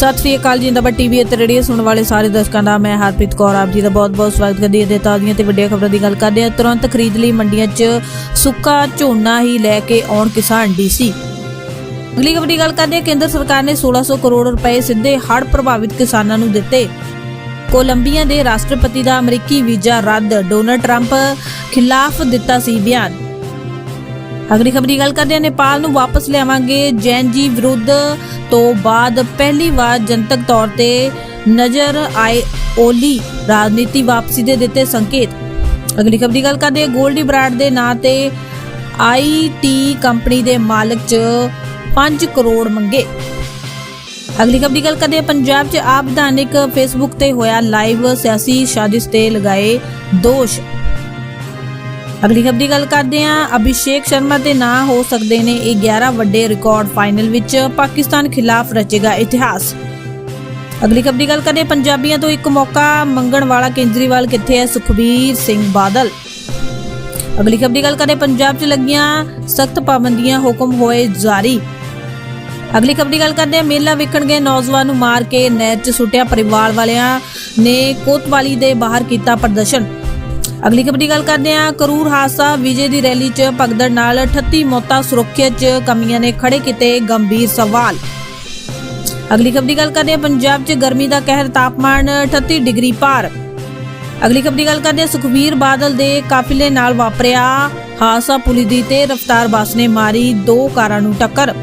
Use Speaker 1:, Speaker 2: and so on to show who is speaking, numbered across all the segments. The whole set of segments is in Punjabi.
Speaker 1: ਸਤਿ ਸ੍ਰੀ ਅਕਾਲ ਜੀ ਜਿੰਦਾਬਾਦ ਟੀਵੀ ਅਤੇ ਰੇਡੀਓ ਸੁਣਨ ਵਾਲੇ ਸਾਰੇ ਦਰਸ਼ਕਾਂ ਦਾ, ਮੈਂ ਹਰਪ੍ਰੀਤ ਕੌਰ ਆਪ ਜੀ ਦਾ ਬਹੁਤ-ਬਹੁਤ ਸਵਾਗਤ ਕਰਦੀ ਹਾਂ। ਤੇ ਤਾਜ਼ੀਆਂ ਤੇ ਵੱਡੀਆਂ ਖਬਰਾਂ ਦੀ ਗੱਲ ਕਰਦੇ ਹਾਂ। ਤੁਰੰਤ ਖਰੀਦ ਲਈ ਮੰਡੀਆਂ 'ਚ ਸੁੱਕਾ ਝੋਨਾ ਹੀ ਲੈ ਕੇ ਆਉਣ ਕਿਸਾਨ ਡੀਸੀ। ਅਗਲੀ ਖਬਰ ਦੀ ਗੱਲ ਕਰਦੇ ਹਾਂ। ਕੇਂਦਰ ਸਰਕਾਰ ਨੇ 1600 ਕਰੋੜ ਰੁਪਏ ਸਿੱਧੇ ਹੜ੍ਹ ਪ੍ਰਭਾਵਿਤ ਕਿਸਾਨਾਂ ਨੂੰ ਦਿੱਤੇ। ਕੋਲੰਬੀਆ ਦੇ ਰਾਸ਼ਟਰਪਤੀ ਦਾ ਅਮਰੀਕੀ ਵੀਜ਼ਾ ਰੱਦ। ਡੋਨਲਡ ਟਰੰਪ ਖਿਲਾਫ ਦਿੱਤਾ ਸੀ ਬਿਆਨ। ਅਗਲੀ ਖਬਰ ਗੱਲ ਕਰਦੇ ਹਾਂ, ਨੇਪਾਲ ਨੂੰ ਵਾਪਸ ਲਿਆਵਾਂਗੇ ਜੈਨ ਜੀ ਵਿਰੁੱਧ ਤੋਂ ਬਾਅਦ ਪਹਿਲੀ ਵਾਰ ਜਨਤਕ ਤੌਰ ਤੇ ਨਜ਼ਰ ਆਏ ਓਲੀ, ਰਾਜਨੀਤੀ ਵਾਪਸੀ ਦੇ ਦਿੱਤੇ ਸੰਕੇਤ। ਅਗਲੀ ਖਬਰ ਗੱਲ ਕਰਦੇ ਹਾਂ, ਗੋਲਡੀ ਬਰਾਡ ਦੇ ਨਾਂ ਤੇ ਆਈਟੀ ਕੰਪਨੀ ਦੇ ਮਾਲਕ ਚ 5 ਕਰੋੜ ਮੰਗੇ। ਅਗਲੀ ਖਬਰ ਦੀ ਗੱਲ ਕਰਦੇ ਪੰਜਾਬ 'ਚ ਆਪ ਵਿਧਾਨਿਕ ਫੇਸਬੁੱਕ ਤੇ ਹੋਇਆ ਲਾਈਵ ਸਿਆਸੀ ਸਾਜ਼ਿਸ਼ ਤੇ ਲਗਾਏ ਦੋਸ਼। ਅਗਲੀ ਖਬਰ ਦੀ ਗੱਲ ਕਰਦੇ ਹਾਂ। ਅਭਿਸ਼ੇਕ ਸ਼ਰਮਾ ਦੇ ਨਾਂ ਹੋ ਸਕਦੇ ਨੇ ਇਹ 11 ਵੱਡੇ ਰਿਕਾਰਡ ਫਾਈਨਲ ਵਿੱਚ ਪਾਕਿਸਤਾਨ ਖਿਲਾਫ ਰਚੇਗਾ ਇਤਿਹਾਸ। ਅਗਲੀ ਖਬਰ ਦੀ ਗੱਲ ਕਰਦੇ ਪੰਜਾਬੀਆਂ ਤੋਂ ਇੱਕ ਮੌਕਾ ਮੰਗਣ ਵਾਲਾ ਕੇਜਰੀਵਾਲ ਕਿੱਥੇ ਹੈ? ਸੁਖਬੀਰ ਸਿੰਘ ਬਾਦਲ। ਅਗਲੀ ਖਬਰ ਦੀ ਗੱਲ ਕਰਦੇ ਪੰਜਾਬ 'ਚ ਲੱਗੀਆਂ ਸਖਤ ਪਾਬੰਦੀਆਂ ਹੁਕਮ ਹੋਏ ਜਾਰੀ। ਅਗਲੀ ਖਬਰ ਦੀ ਗੱਲ ਕਰਦੇ ਹਾਂ ਮੇਲਾ ਵੇਖਣ ਗਏ ਨੌਜਵਾਨ ਨੂੰ ਮਾਰ ਕੇ ਨਹਿਰ 'ਚ ਸੁੱਟਿਆ ਪਰਿਵਾਰ ਵਾਲਿਆਂ ਨੇ ਕੋਤਵਾਲੀ ਦੇ ਬਾਹਰ ਕੀਤਾ ਪ੍ਰਦਰਸ਼ਨ। ਅਗਲੀ ਖਬਰ ਦੀ ਗੱਲ ਕਰਦੇ ਹਾਂ, ਕਰੂਰ ਹਾਦਸਾ ਵਿਜੇ ਦੀ ਰੈਲੀ 'ਚ ਭਗਦੜ ਨਾਲ 38 ਮੌਤਾਂ ਸੁਰੱਖਿਆ 'ਚ ਕਮੀਆਂ ਨੇ ਖੜੇ ਕੀਤੇ ਗੰਭੀਰ ਸਵਾਲ। ਅਗਲੀ ਖਬਰ ਦੀ ਗੱਲ ਕਰਦੇ ਹਾਂ, ਪੰਜਾਬ 'ਚ ਗਰਮੀ ਦਾ ਕਹਿਰ ਤਾਪਮਾਨ 38 ਡਿਗਰੀ ਪਾਰ। ਅਗਲੀ ਖਬਰ ਦੀ ਗੱਲ ਕਰਦੇ ਹਾਂ, ਸੁਖਬੀਰ ਬਾਦਲ ਦੇ ਕਾਫਿਲੇ ਨਾਲ ਵਾਪਰਿਆ ਹਾਦਸਾ, ਪੁਲੀ ਦੀ ਤੇ ਰਫਤਾਰ ਬੱਸ ਨੇ ਮਾਰੀ ਦੋ ਕਾਰਾਂ ਨੂੰ ਟੱਕਰ।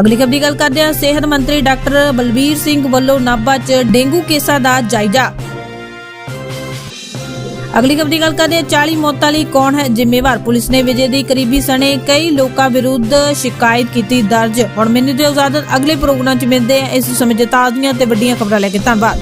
Speaker 1: ਅਗਲੀ ਖਬਰ ਦੀ ਗੱਲ ਕਰਦੇ ਹਾਂ, ਸਿਹਤ ਮੰਤਰੀ ਡਾਕਟਰ ਬਲਬੀਰ ਸਿੰਘ ਵੱਲੋਂ ਨਾਭਾ 'ਚ ਡੇਂਗੂ ਕੇਸਾਂ ਦਾ ਜਾਇਜ਼ਾ। ਅਗਲੀ ਖਬਰ ਦੀ ਗੱਲ ਕਰਦੇ ਹਾਂ 40 ਮੌਤਾਂ ਲਈ ਕੌਣ ਹੈ ਜ਼ਿੰਮੇਵਾਰ? ਪੁਲਿਸ ਨੇ ਵਿਜੇ ਦੀ ਕਰੀਬੀ ਸਣੇ ਕਈ ਲੋਕਾਂ ਵਿਰੁੱਧ ਸ਼ਿਕਾਇਤ ਕੀਤੀ ਦਰਜ। ਹੁਣ ਮੈਨੂੰ ਦਿਓ ਇਜਾਜ਼ਤ, ਅਗਲੇ ਪ੍ਰੋਗਰਾਮ 'ਚ ਮਿਲਦੇ ਆ ਇਸ ਸਮੇਂ 'ਚ ਤੇ ਵੱਡੀਆਂ ਖਬਰਾਂ ਲੈ ਕੇ ਧੰਨਵਾਦ।